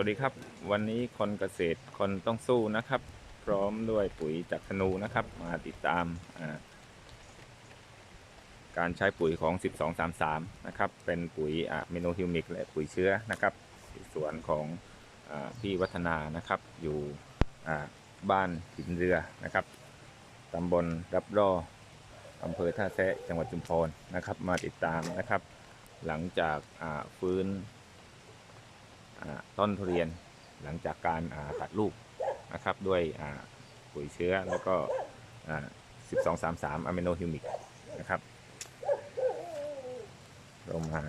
วัสดีครับ วันนี้คนเกษตรคนต้องสู้นะครับ พร้อมด้วยปุ๋ยจากธนูนะครับ มาติดตามการใช้ปุ๋ยของ 1233 นะครับ เป็นปุ๋ยอะมิโนฮิวมิกและปุ๋ยเชื้อนะครับสวนของอพี่วัฒนานะครับ อยู่บ้านหินเรือนะครับตำบลรับร่ออำเภอท่าแซะจังหวัดชุมพรนะครับ มาติดตามนะครับ หลังจากฟื้น ต้นทุเรียนหลังจากการตัดลูกนะครับด้วยปุ๋ยเชื้อแล้วก็อ่า1233อะมิโนฮิวมิกนะครับเรามา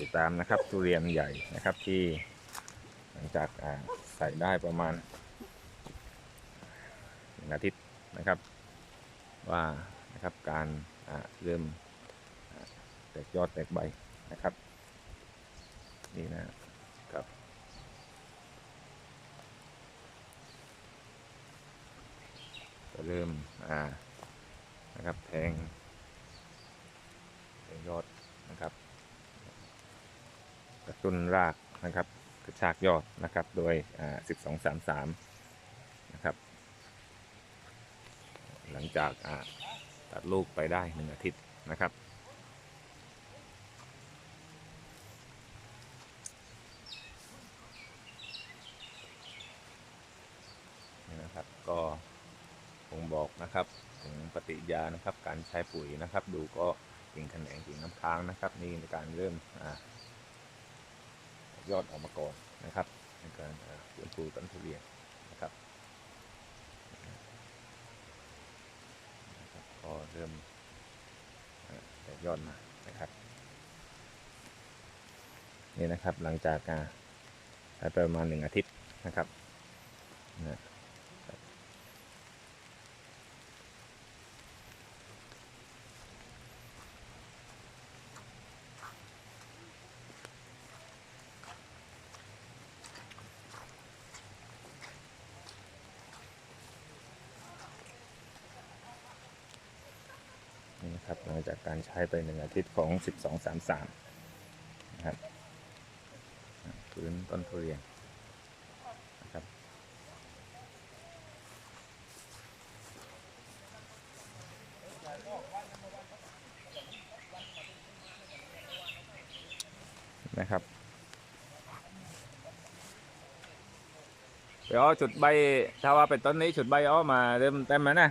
ติดตามนะครับทุเรียนใหญ่นะครับที่หลังจากใส่ได้ประมาณหนึ่งอาทิตย์นะครับ ว่านะครับการเริ่มแตกยอดแตกใบนะครับ นี่นะครับก็ เริ่มอ่านะครับแทงแทงยอดนะครับกระตุ้นรากนะครับกระชากยอดนะครับโดยอ่า1233นะครับหลังจากอ่าตัดลูกไปได้หนึ่งอาทิตย์นะครับ นี่นะครับก็คงบอกนะครับ ถึงปฏิยานะครับ การใช้ปุ๋ยนะครับ ดูก็กิ่งแขนงกิ่งน้ำค้างนะครับ นี่ในการเริ่มอยอดออกมาก่อนนะครับ ในการฟื้นฟูต้นทุเรียนนะครับก็เริ่มแตกยอดมานะครับนี่นะครับหลังจากอ่าใช้ไปประมาณหนึ่งอาทิตย์นะครับนะ นี่นะครับหลังจากการใช้ไปหนึ่งอาทิตย์ของ 1233นะครับอ่าพื้นต้นทุเรียนนะครับนะครับไปอ้อจุดใบถ้าว่าเป็นต้นนี้จุดใบอ้อมาเริ่มเต็มแล้วนะ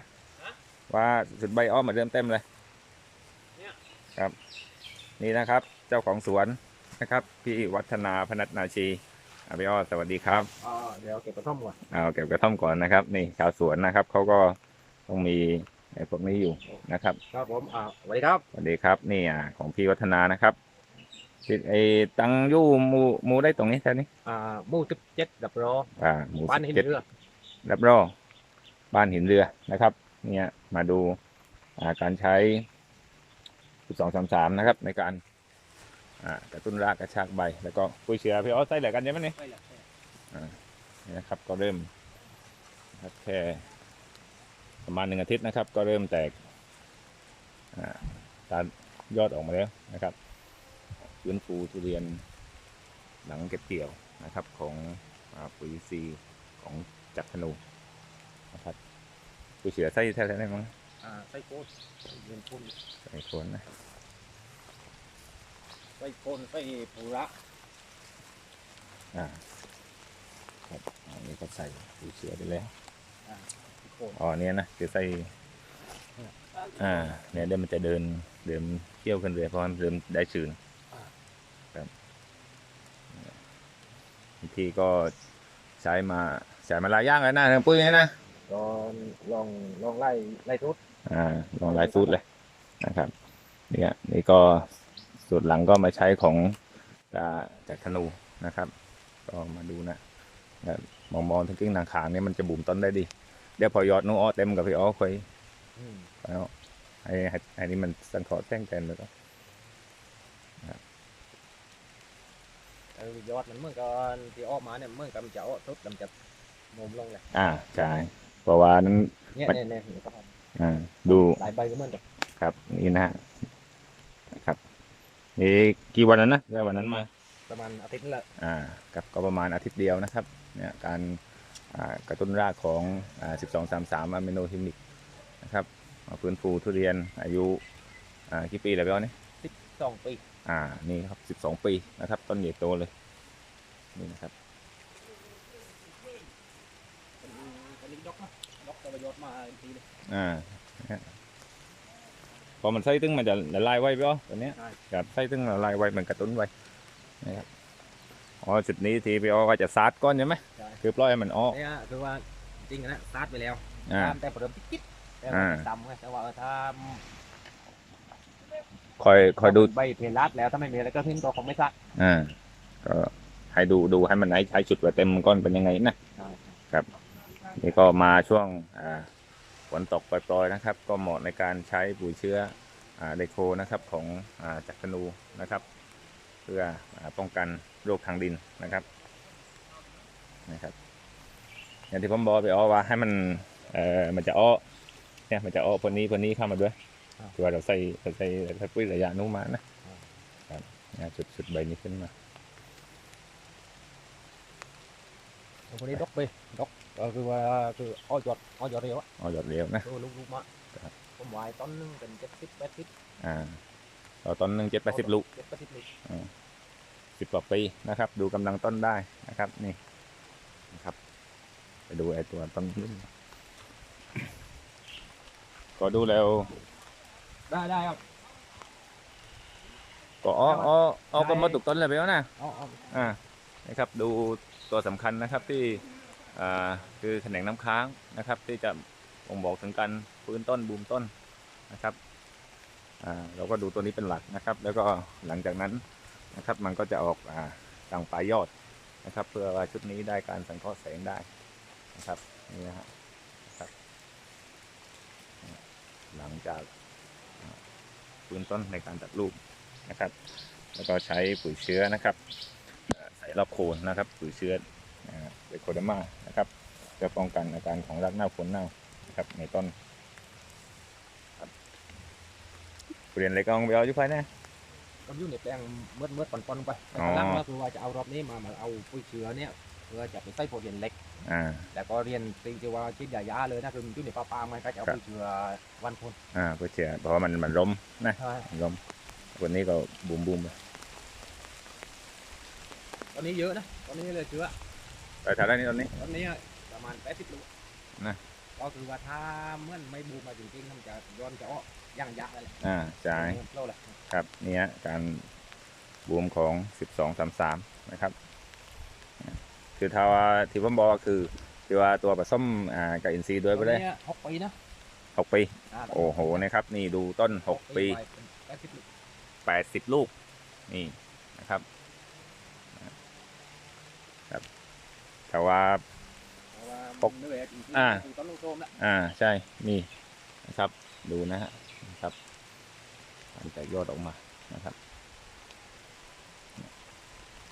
ว่าสุดใบอ้อมมาเริ่มเต็มเลยเนี่ยครับ นี่นะครับ เจ้าของสวนนะครับ พี่วัฒนาพนัทนาชีอะพี่อ้อสวัสดีครับอ่าเดี๋ยวเก็บกระท่อมก่อนเอาเก็บกระท่อมก่อนนะครับ นี่ชาวสวนนะครับเขาก็ต้องมีไอ้พวกนี้อยู่นะครับ ครับผมอ่าสวัสดีครับสวัสดีครับนี่อะของพี่วัฒนานะครับที่ไอ้ตังยู่หมูหมูได้ตรงนี้แค่นี้อ่าหมู่สิบเจ็ดดับรออ่าหมูบ้านหิน17เรือรับรองบ้านหินเรือนะครับ เนี่ยมาดูอ่าการใช้ 1233 นะครับ ในการอ่ากระตุ้นรากกระชากใบ แล้วก็ปุ๋ยเชื้อพี่อ๋อใส่เหลือกันใช่ไหมเนี่ยนี่นะครับก็เริ่มนะครับแค่ประมาณหนึ่งอาทิตย์นะครับ ก็เริ่มแตกอ่าตามยอดออกมาแล้วนะครับฟื้นฟูทุเรียนหลังเก็บเกี่ยวนะครับของอาปุ๋ยซีย์ของจักรธนูนะครับปุ๋ยเสือไส้แท้ๆได้มั้ง อ่าไส้โคนเงินพุ่นใส่คนนะไส้โคนไส้ปูระอ่าครับอันนี้ก็ใส่ปุ๋ยเสือไปแล้วโคนอ๋อเนี่ยนะคือใส่อ่า เนี่ยเดี๋ยวมันจะเดินเดินเที่ยวขึ้นเรือเพราะมันเริ่มได้ชื้นครับบางทีก็ใช้มาใช้มาหลายอย่างแล้วนะเรื่องปุ้ยเนี่ยนะลองลองลองไล่ไล่ทุด อ่าลองหลายสูตรเลยนะครับเนี่ยนี่ก็สูตรหลังก็มาใช้ของตาจากธนูนะครับ ก็มาดูนะนะมองมองๆถึงกิ้งนางขางเนี่ยมันจะบุ่มต้นได้ดีเดี๋ยวพอยอดน้องอ้อเต็มกับพี่อ้อค่อยอืมแล้วให้ให้ให้นี่มันสังเคราะห์แจ้งเต็มเลยก็เออยอดมันเหมื่อนกันที่ออกมาเนี่ยเหมื่อนกันมันจะออกทุดมันจะมุมลงเลยอ่าใช่เพราะว่านั้นเนี่ยมันเนี่ยเนี่ยกระท่ อมอ่าดูหลายใบก็เหมื่อนกันครับนี่นะฮะนะครับนี่กี่วันแล้วนะได้วันนั้นมาปประมาณอาทิตย์นึงแหละอ่ากับก็ประมาณอาทิตย์เดียวนะครับเนี่ยการอ่ากระตุ้นรากของอ่า1233อะมิโนฮิมิกนะครับมาฟื้นฟูทุเรียนอายุอ่ากี่ปีแล้วพี่อ้อนี่สองปี อ่า นี่ครับ12ปีนะครับ ต้นใหญ่โตเลย นี่นะครับอันนี้ยกนะยกตัวประโยชน์มาอีกทีเลย อ่านะฮะพอมันไส้ตึงมันจะละลายไวพี่อ้อตัวเนี้ยใช่ครับไส้ตึงละลายไวมันกระตุ้นไวนะครับอ๋อจุดนี้ทีพี่อ้อก็จะซัดก้อนใช่ไหมใช่คือปล่อยให้มันออกเนี่ยคือว่าจริงๆนะสตาร์ทไปแล้วอ่าตามแต่เริ่มติ๊ดๆแต่อ่าว่าดำไงแต่ว่าเออถ้าคอยคอยดูใบเพลรัดแล้วถ้าไม่มีอะไรก็ทิ้งตัวคงไม่ซัดอ่าก็ให้ดูดูให้มันไหนใช้จุดไว้เต็มก้อนเป็นยังไงนะนี่ก็มาช่วงอ่า ฝนตกปล่อยๆนะครับ ก็เหมาะในการใช้ปุ๋ยเชื้ออ่าไดโคนะครับของอ่าจักรนูนะครับ เพื่ออาป้องกันโรคทางดินนะครับนะครับ อย่างที่ผมบอกไปอ้อว่าให้มันเอ่อมันจะอ้อเนี่ยมันจะอ้อพนนี้พนนี้เข้ามาด้วยคือว่าเราใส่เราใส่ใส่ปุ๋ยระยะนู้นมานะครับเนี่ยจุดจุดใบนี้ขึ้นมาคนนี้ดกไปดก ก็คือว่าคืออ้อยอดอ้อยอดเร็วอะอ้อหยอดเร็วนะ ดูลูกๆมาครับ ผมวายต้นหนึงเป็นเจ็ดสิบแปดสิบอ่าต่อต้นหนึ่งเจ็ดแปดสิบลูกเจ็ดแปดสิบลูกสิบกว่าปีนะครับ ดูกำลังต้นได้นะครับ นี่นะครับ ไปดูไอ้ตัวต้นนี้ก็ดูแล้ว ได้ได้ครับ ก็อ้ออ้ออ้อก็มาตุกต้นเลยไปแล้วนะ เอาเอา อ่านะครับดูตัวสำคัญนะครับที่อ่า คือแขนงน้ำค้างนะครับ ที่จะบ่งบอกถึงการฟื้นต้นบูมต้นนะครับเราก็ดูตัวนี้เป็นหลักนะครับ แล้วก็หลังจากนั้นนะครับ มันก็จะออกอต่างปลายยอดนะครับ เพื่อว่าชุดนี้ได้การสังเคราะห์แสงได้นะครับนี่นะฮะครับ หลังจากอ่าฟื้นต้นในการตัดลูกนะครับ แล้วก็ใช้ปุ๋ยเชื้อนะครับ ใส่รอบโคนนะครับ ปุ๋ยเชื้อ เบโคดามานะครับเพื่อป้องกันอาการของรากเน่าผลเน่านะครับ ในต้นครับเรียนเล็กเอาไปเอาอยู่ภายในก็อยู่ในแปลงเมื่อเมื่อปอนๆไปแต่อ๋อกำลังก็คือว่าจะเอารอบนี้มามาเอาปุ๋ยเชื้อเนี่ยเพื่อจะไปใส่โปรเรียนเล็กอ่าแต่ก็เรียนจริงๆว่าคิดใหญ่ๆเลยนะคือมันอยู่ในป่าปามันก็จะเอาครับปุ๋ยเชื้อวันพนอ่าเพื่อเชื้อเพราะว่ามันมันล้มนะใช่มันล้มวันนี้ก็บูมบูมไปตอนนี้เยอะนะตอนนี้เลยเชื้อ แต่ถ้าได้นี่ตอนนี้ ตอนนี้ประมาณแปดสิบลูกนะ ก็คือว่าถ้าเมื่อนไม่บูมมาจริงๆมันจะย้อนจะอ้อย่างยักษ์นั่นแหละอ่าใช่เล่าแหละครับเนี่ยการบูมของสิบสองสามสามนะครับ คือถ้าว่าที่ผมบอกก็คือที่ว่าตัวผสมอ่ากับอินทรีย์ด้วยไปเลยตอนนี้หกปีนะหกปีาโอ้โหนะครับ นี่ดูต้นหกปีไปเป็นแปดสิบลูกแปดสิบลูก นี่นะครับครับ แต่ว่าเพราะว่าหกมันเหนื่อยจริงอ่าๆคือต้นลูกโตมนะอ่าใช่ นี่นะครับ ดูนะฮะนะครับมันจะยอดออกมานะครับ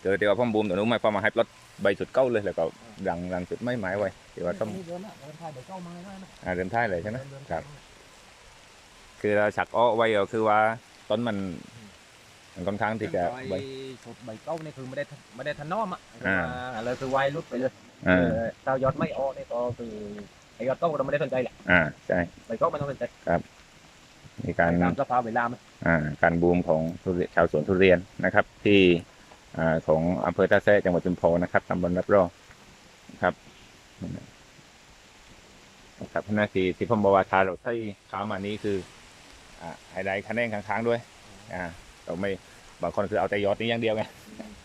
เจอเดี๋ยวพ่อมบูมตัวนู้นไม่พอมาให้ปลดใบจุดเก้าเลยแล้วก็รังรังจุดไม่หมายไว้เดี๋ยวว่าต้องเดินนะเดินทายเดี๋ยวเข้ามาง่ายๆนะอ่าเดินท้ายเลยใช่ไหม เดินๆครับ คือเราฉักอ้อไว้ก็คือว่าต้นมัน มันค่อนข้างที่จะใบไว้สุดใบเก้านี่คือไม่ได้ไม่ได้ทันน้อมอะอ่าเลยคือไวรุดไปเลยอ่าเออถ้ายอดไม่ออกนี่ก็คือไอยอดเก้าเราไม่ได้สนใจแหละอ่าใช่ ใบเก้าไม่ต้องสนใจมีการ ตามสภาพเวลามันอ่าการบูมของทุเรียนชาวสวนทุเรียนนะครับ ที่อ่าของอำเภอท่าแซะจังหวัดชุมพรนะครับตำบลรับรองนะครับนะครับหน้าที่ที่ผมบอกว่าทาเราใช้ขาวมานี้คืออ่าไฮไลท์คะแนนค้างๆด้วย อ่า เราไม่บางคนคือเอาแต่ยอดนี้อย่างเดียวไง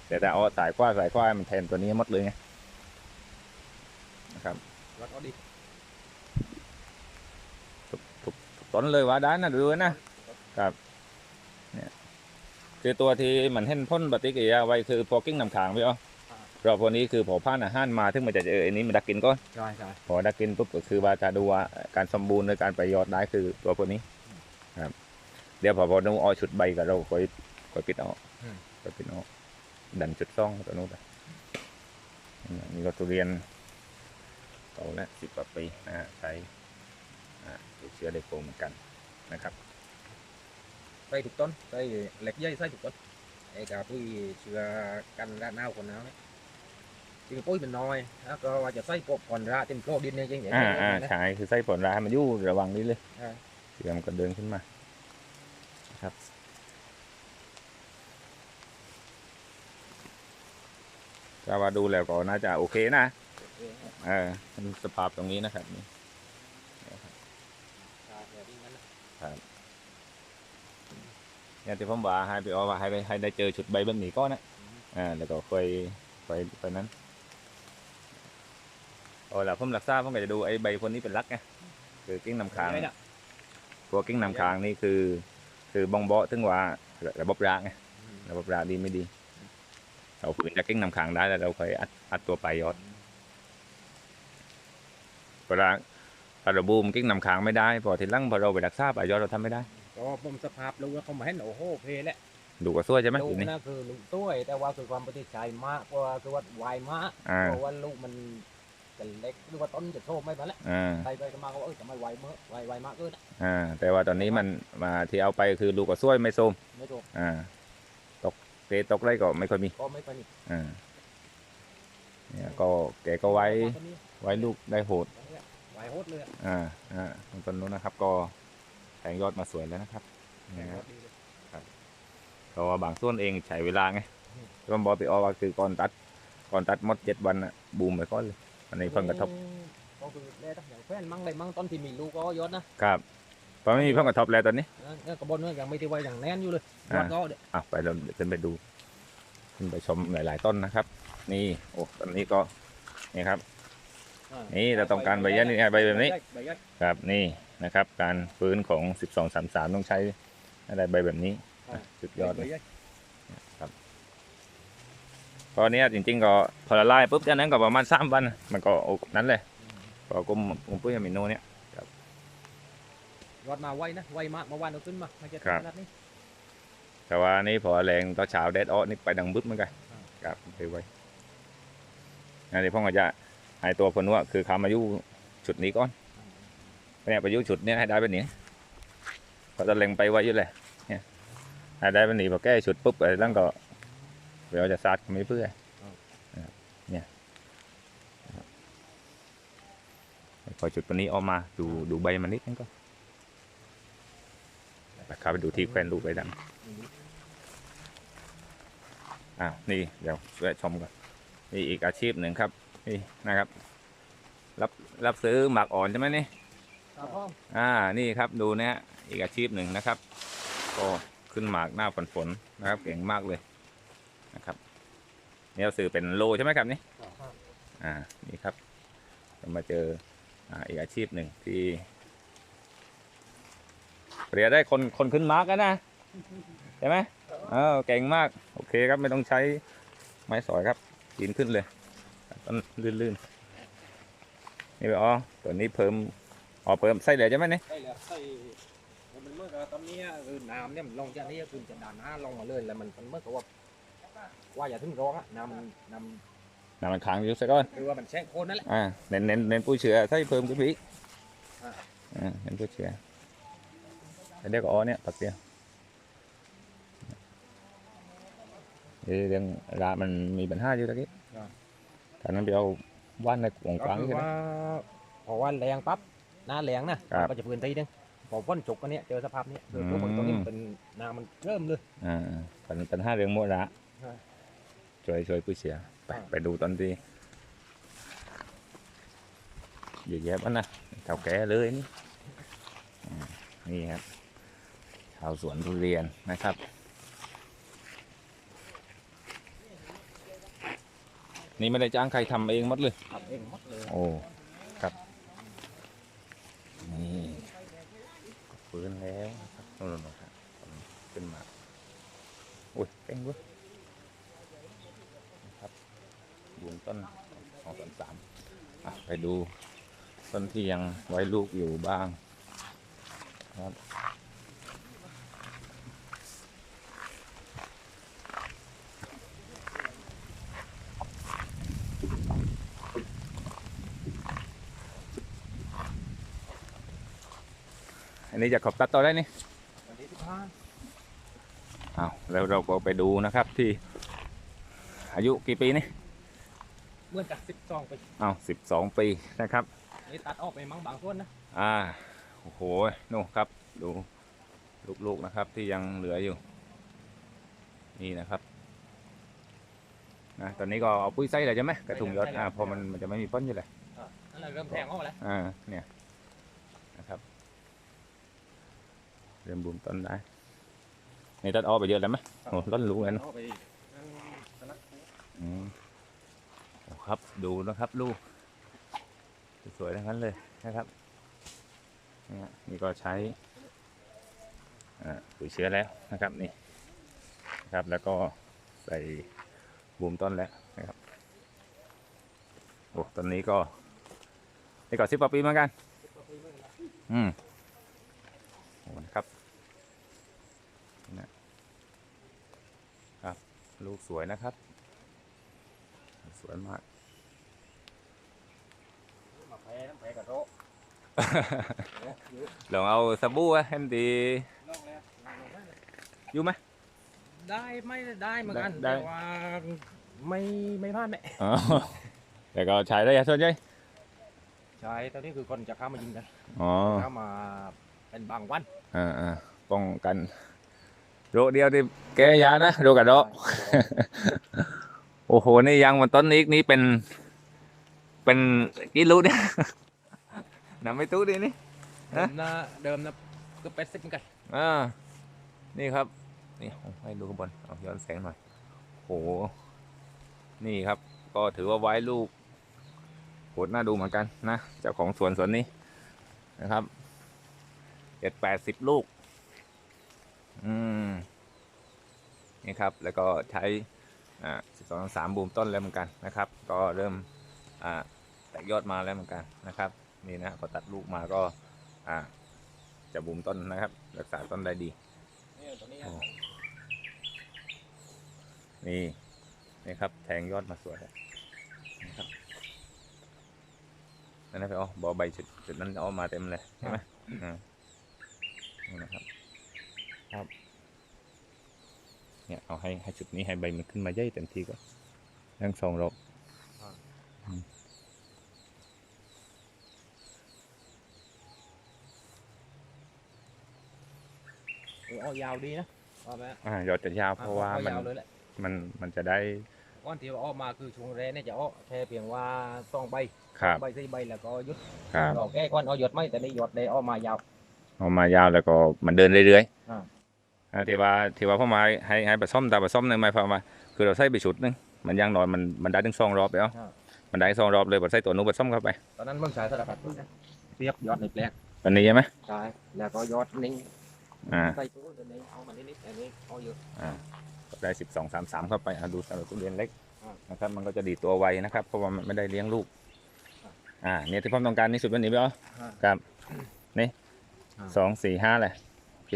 แต่แต่เอาสายคว้าสายคว้ามันแทนตัวนี้หมดเลยไงนะครับยอดก็ดีต้นเลยว่าด้านนะดูนะคือตัวที่มันเห็นพ่นปฏิกิริยาไว้คือพอกิ้งนำขางพี่อ๋อรอบพวกนี้คือพอผ่านอาหารมาถึงมันจะเจออันนี้มันดักกินก็ใช่ใช่พอดักกินปุ๊บก็คือว่าจะดูว่าการสมบูรณ์ในการประโยชน์ได้คือตัวพวกนี้ครับ เดี๋ยวพอพอดูเอาชุดใบกับเราค่อยค่อยปิดออกค่อยปิดออกดันจุดซ่องตัวนู้นไปนี่ก็ทุเรียนโตแล้วสิบกว่าปีนะฮะใช้อ่าติดเชื้อไดโคเหมือนกันนะครับใส่ถูกต้นใส่เหล็กใยใส่ถูกต้นไอ้กาปุ้ยเชื้อกันระหนาวคนหนาวเนี่ยจริงปุ้ยมันน้อยแล้วก็ว่าจะใส่พวกก่อนระเต็มโลกดินเนี่ยจริงๆอ่าอ่านะใช่คือไส้ผลร้ายมันอยู่ระวังนี้เลยใช่เสียมนก็เดินขึ้นมา ครับ ถ้าว่าดูแล้วก็น่าจะโอเคนะ เออเป็นสภาพตรงนี้นะครับนี่ใช่แบบนี้งั้นนะอย่างที่ผมว่าให้ไปเอาว่าให้ไปให้ได้เจอชุดใบแบบนี้ก่อนนะอ่าแล้วก็ค่อยไปไปนั้นโอ้แล้วผมรักษาผมก็จะดูไอ้ใบพวกนี้เป็นหลักไงคือกิ้งนำค้างไม่ได้ตัวกิ้งนำค้างนี่คือ คือบ้องเบาะถึงว่าระบบรางไงระบบรางดีไม่ดี เราฝืนจะกิ้งนำค้างได้แล้วเราค่อยอัดอัดตัวไปลายยอดเวลาพอเราบูมกิ้งนำค้างไม่ได้ พอทีหลังพอเราไปรักษาปลายยอดเราทำไม่ได้ก็ผมสภาพรู้ว่าเขามาเห็นโอ้โหเพลแล้วดูกระซวยใช่ไหมลูทีกนี้นั่นคือลูกต้วยแต่ว่าคือความปฏิใจมากเพราะว่าคือว่าไวมากอ่าเพราะว่าลูกมัน จะเล็กหรือว่าต้นจะโชคไม่มาแล้วอ่าไปไปกันมาก็ว่าเออทำไมไวเมื่อไวไวมากเกินอะอ่าแต่ว่าตอนนี้มันมาที่เอาไปคือลูกกระซวยไม่โทรมไม่ถูกอ่าตกเตะตกไรก็ไม่ค่อยมีก็ไม่ไปนี่อ่าเนี่ยก็แกก็ไว้ต้นนี้ไว้ลูกได้โหด ไวโหดเลยอะอ่าอ่าตรงต้นนู้นนะครับ ก็แทงยอดมาสวยแล้วนะครับไวนี่โหครับดดีเลยเพราะว่าบางส่วนเองใช้เวลาไงก็บอกไปออกว่าคือก่อนตัดก่อนตัดหมดเจ็ดวันอะบูมไปก่อนเลย อันนี้เพิ่งกระทบก็คือแล่ตั้งอย่างแฟนมั่งเลยมั่งต้นที่มีลูกก็ยศนะครับเพราะไม่มีเพิ่งกระทบแล้วตอนนี้เนี่ยกระบวนเนี่ยยังไม่ได้ไวอย่างแน่นอยู่เลยยอ่าอดก็เดี๋ยวอะไปเราขึ้นไปดูขึ้นไปชมหลาย ๆ ต้นนะครับ นี่โอ้ต้นนี้ก็นี่ครับอ่านี่เราต้องการใบยันนี่ไงใบแบบนี้ใบยัดครับนี่นะครับ การฟื้นของ 12 3 3 ต้องใช้อะไรใบแบบนี้อะสุดยอดใบเลย ยัดตอนนี้จริงๆก็พอละลายปุ๊บจากนั้นก็ประมาณ3วันมันก็โอ้นั้นเลยก็กลมกลมปุ้ยอะมิโนเนี่ยยอดมาไวนะไวมากเมื่อวานเราขึ้นมาไม่ใช่ครับขนาดนี้แต่ว่านี่พอแรงตอนเช้าแดดออกนี่ไปดังบึ๊บเหมือนกันอ่าครับไปไว้อันนี้พ่อก็จะหายตัวพนวคือเขามาอยู่ชุดนี้ก่อนเนี่ยไปอยู่ชุดเนี้ยให้ได้แบบนี้ก็จะเล็งไปไว้อยู่เลยเนี่ยให้ได้แบบนี้พอแก้ชุดปุ๊บไอ้ตั้งก็ เดี๋ยวจะซัดก็ไม่เพื่อนะครับเนี่ยนะครับพอจุดตัวนี้ออกมาดูดูใบมันนิดนึงก็ไปเข้าไปดูที่แควนลูกใบดำอ้าวนี่เดี๋ยวช่วยชมก่อนนี่อีกอาชีพหนึ่งครับนี่นะครับ รับรับซื้อหมากอ่อนใช่ไหมนี่ครับพ่ออ่านี่ครับดูนะฮะอีกอาชีพหนึ่งนะครับ ก็ขึ้นหมากหน้าฝนฝนๆนะครับ เก่งมากเลย นะครับนี่เราซื้อเป็นโลใช่ไหมครับนี่อ่านี่ครับจะมาเจออ่าอีกอาชีพหนึ่งที่เรียได้คนคนขึ้นมาร์กนนะใช่ไหมเออเก่งมากโอเคครับไม่ต้องใช้ไม้สอยครับกินขึ้นเลยต้นลื่นๆนี่ไปอ๋อตัวนี้เพิ่มอ๋อเพิ่มไส้เหลือใช่ไหมนี่ใช่แล้วใช่มันเมื่อกับตอนนี้คือน้ำเนี่ยมันลงจากนี้คือจะด่านหน้าลงมาเลยแล้วมันมันเมื่อกับว่า ว่าอย่าถึงร้องอะน้ำมันน้น้ำมันค้างอยู่สักก้อนำหรือว่ามันแช่โคนนั่นแหละอ่า เน้นเน้นเน้นปุ๋ยเชื้อใส่เพิ่มขึ้นไปอีกอ่าอ่าเน้นปุ๋ยเชื้อแต่เรียกว่าอ๋อเนี่ยปักเดียวเอ้ยเรื่องรามันมีปัญหาอยู่ตะกี้ตอนนั้นไปเอาว่านในกวงกก็วางคือใช่ไหม ว่าพอว่าแรงปั๊บหน้าแรงนะครับมันก็จะพื้นที่นึงพอพ้นจุกกันเนี้ยเจอสภาพนี้คือทุกคนตรงนี้มันเป็นน้ำมันเริ่มเลย อ่าปัญปัญหาเรื่องโมระใช่ช่วยช่วยผู้เสีย ไปอ่าไปดูตอนที่เยอะแยะบ้านนะเท่าแก่เลยนี่อ่านี่ครับชาวสวนทุเรียนนะครับนี่ไม่ได้จ้างใครทำเองหมดเลยทำเองหมดเลย โอ้ ครับ นี่ฟื้นแล้วนะครับโน่นๆครับขึ้นมาโอ้ยเก่งเว้ยนะครับยืน ต้นสองต้นสามไปดู ต้นที่ยังไว้ลูกอยู่บ้างครับอันนี้จะขอบตัดต่อได้นี่วันที่สิบห้าเอาแล้วเราก็ไปดูนะครับที่อายุกี่ปีนี่ เมื่อจากสิบสองไปเอาสิบสองปีนะครับ นี่ตัดออกไปมั้งบางส่วนนะอ่าโอ้โหนู่นครับ ดูลูกๆนะครับที่ยังเหลืออยู่ นี่นะครับนะตอนนี้ก็เอาปุ้ยไส้เลยใช่ไหมกระถุงยศอ่าพอมันมันจะไม่มีพ้นอยู่เลยอ่านั่นแหละเริ่มแทงออกมาแล้วอ่าเนี่ยนะครับ เริ่มบูมต้นได้นี่ตัดออกไปเยอะแล้วไหมโอ้ล้นลูกเลยนะออกไปนั่นสลักอืมเอา ครับ ดูนะครับ ลูก สวยๆทั้งนั้นเลยนะครับนี่ก็ใช้ปุ๋ยเชื้อแล้วนะครับนี่นะครับแล้วก็ใส่บูมต้นแล้วนะครับโอ้ต้นนี้ก็นี่ก็สิบกว่าปีเหมือนกันอืมโอ้นะครับนี่นะครับ ลูกสวยนะครับ สวยมาก น้ำแพ้กับโตะลองเอาสบู่อะให้มันดีลองแล้วลองแล้วอยู่ไหมได้ไม่ได้เหมือนกันได้แต่ว่าไม่ไม่พลาดแม่อ๋อแต่ก็ใช้ได้อะส่วนใหญ่ใช่ตอนนี้คือคนจะเข้ามายิงกันอ๋อเข้ามาเป็นบางวันอ่าอ่าป้องกันโรคเดียวที่แก้ยานะโรคกระโดดโอ้โหนี่ยังมันต้นนี้นี่เป็น เป็นกี่ลูกเนี่ยน้ำไม่ตู้ดินี่เดิมนะเดิมนะก็เป็นสิบเหมือนกันอ่านี่ครับ นี่เอาให้ดูข้างบนเอาย้อนแสงหน่อยโหนี่ครับ ก็ถือว่าไว้ลูกโหดน่าดูเหมือนกันนะเจ้าของสวนสวนนี้นะครับเจ็ดแปดสิบลูก อืมนี่ครับ แล้วก็ใช้อ่าสิบสองสามบูมต้นแล้วเหมือนกันนะครับ ก็เริ่มอ่า แตกยอดมาแล้วเหมือนกันนะครับนี่นะพอตัดลูกมาก็อ่าจะบูมต้นนะครับ รักษาต้นได้ดีนี่ตัวนี้โอ้นี่นี่ครับแทงยอดมาสวยเลยนะครับนั่นนะพี่อ๋อบอใบจุดจุดนั้นเอามาเต็มเลยใช่ไหมอืมนี่นะครับครับเนี่ยเอาให้ให้จุดนี้ให้ใบมันขึ้นมาใหญ่เต็มที่ก็ทั้งสองรอบ เออเอา ยาวดีนะเอาไหมอ่ายอดจะยาวเพราะว่าอมันยาวเลยแหละมันมันจะได้ก้อนที่ว่าออกมาคือช่วงแรกเนี่ยจะออกแค่เพียงว่าสองใบครับใบสี่ใบแล้วก็หยุดครับดอกแก้ก้อนเอาหยดไม่แต่ในหยดได้ออกมายาวเอามายาวแล้วก็มันเดินเรื่อยอ่าๆอ่าที่ว่าที่ว่าพ่อมาให้ให้ผสมแต่ผสมหนึ่งหมายความว่าคือเราใส่ไปชุดหนึงมันอยังน้อยมันมันได้ถึงสองรอบแล้วมันได้สองรอบเลยพอใส่ตัวนู้นผสมเข้าไป ตอนนั้นเบิ่งสายสลับเรียบยอดในแปลงอันนี้ใช่ไหมใช่แล้วก็ยอดนิ่ง อ่าใส่ตู้เดี๋ยวนี้เอามานิดๆอันนี้เอาเยอะได้สิบสองสามสามเข้าไปอะดูสำหรับทุเรียนเล็กอ่า นะครับ มันก็จะดีดตัวไวนะครับ เพราะว่ามันไม่ได้เลี้ยงลูก อ่าอ่าเนี่ยที่พ่อต้องการที่สุดวันนี้พี่อ๋ออ่าครับนี่อ่าสองสี่ห้าเลยโอเค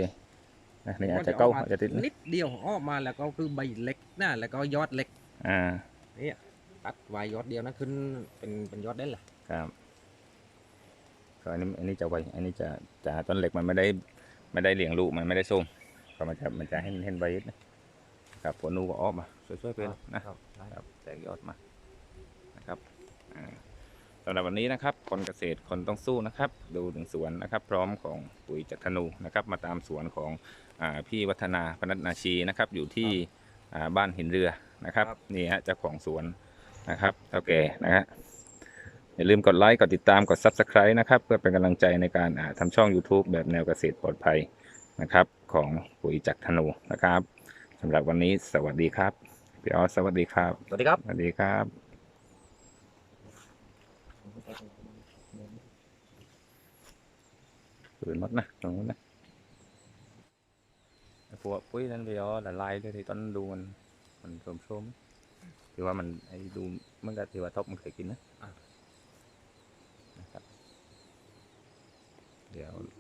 อะนี่อาจจะเก้าอาจจะติดนิดเดียวออกมาแล้วก็คือใบเล็กนะแล้วก็ยอดเล็กอ่า ตัดไว้ยอดเดียวนะขึ้นเป็นเป็นยอดได้แหละครับก็อันนี้อันนี้จะไว อันนี้จะจะต้นเหล็กมันไม่ได้ ไม่ได้เลี้ยงลูกมันไม่ได้ส้มก็มันจะมันจะเห็นเห็นใบนะครับผลนูก็ออกมาสวยๆไปเลยนะครับครับแตกยอดมานะครับอ่าสำหรับวันนี้นะครับ คนเกษตรคนต้องสู้นะครับ ดูถึงสวนนะครับ พร้อมของปุ๋ยจักรธนูนะครับ มาตามสวนของอาพี่วัฒนาพนัสนาชีนะครับ อยู่ที่อ่าบ้านหินเรือนะครับครับนี่ฮะเจ้าของสวนนะครับเท่าแก่นะฮะ อย่าลืมกดไลค์ กดติดตาม กด Subscribe นะครับ เพื่อเป็นกำลังใจในการอ่าทำช่อง YouTube แบบแนวเกษตรปลอดภัยนะครับ ของปุ๋ยจักรธนูนะครับสำหรับวันนี้สวัสดีครับ พี่ออสสวัสดีครับ สวัสดีครับ สวัสดีครับปืนหมดนะตรงนู้นนะไอ้พวกปุ้ยนั่นไปอ๋อละลายเลยที่ตอนดูมันมันโสมๆที่ว่ามันไอ้ดูมันก็ที่ว่าท็อปมันเคยกินนะ อ่